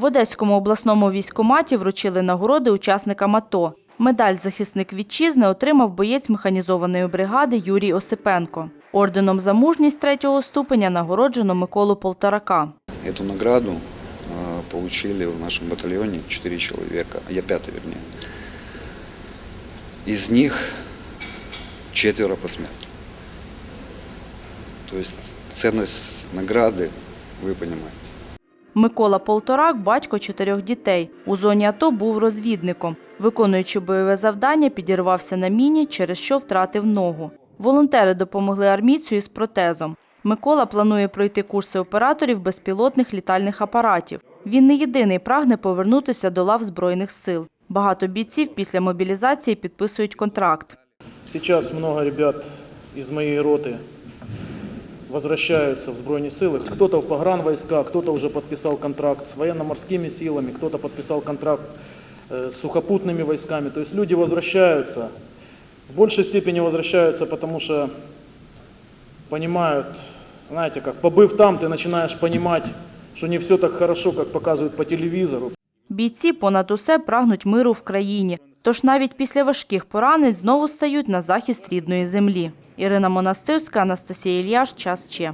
В Одеському обласному військкоматі вручили нагороди учасникам АТО. Медаль «Захисник вітчизни» отримав боєць механізованої бригади Юрій Осипенко. Орденом за мужність третього ступеня нагороджено Миколу Полторака. Эту награду э, получили в нашем батальоне 4 человека, а я пятый вернее. Из них четверо посмертно. То есть ценность награды, вы понимаете. Микола Полторак – батько чотирьох дітей. У зоні АТО був розвідником. Виконуючи бойове завдання, підірвався на міні, через що втратив ногу. Волонтери допомогли армійцю із протезом. Микола планує пройти курси операторів безпілотних літальних апаратів. Він не єдиний прагне повернутися до лав Збройних сил. Багато бійців після мобілізації підписують контракт. Сейчас много ребят из моей роты возвращаются в Збройные силы. Кто-то в погранвойска, кто-то уже подписал контракт с военно-морскими силами, кто-то подписал контракт э, с сухопутными войсками. То есть люди возвращаются, в большей степени возвращаются, потому что понимают, знаете, как побыв там, ты начинаешь понимать, что не все так хорошо, как показывают по телевизору. Бійці понад усе прагнуть миру в країні. Тож навіть після важких поранень знову стають на захист рідної землі. Ірина Монастирська, Анастасія Ільяш, Час Че.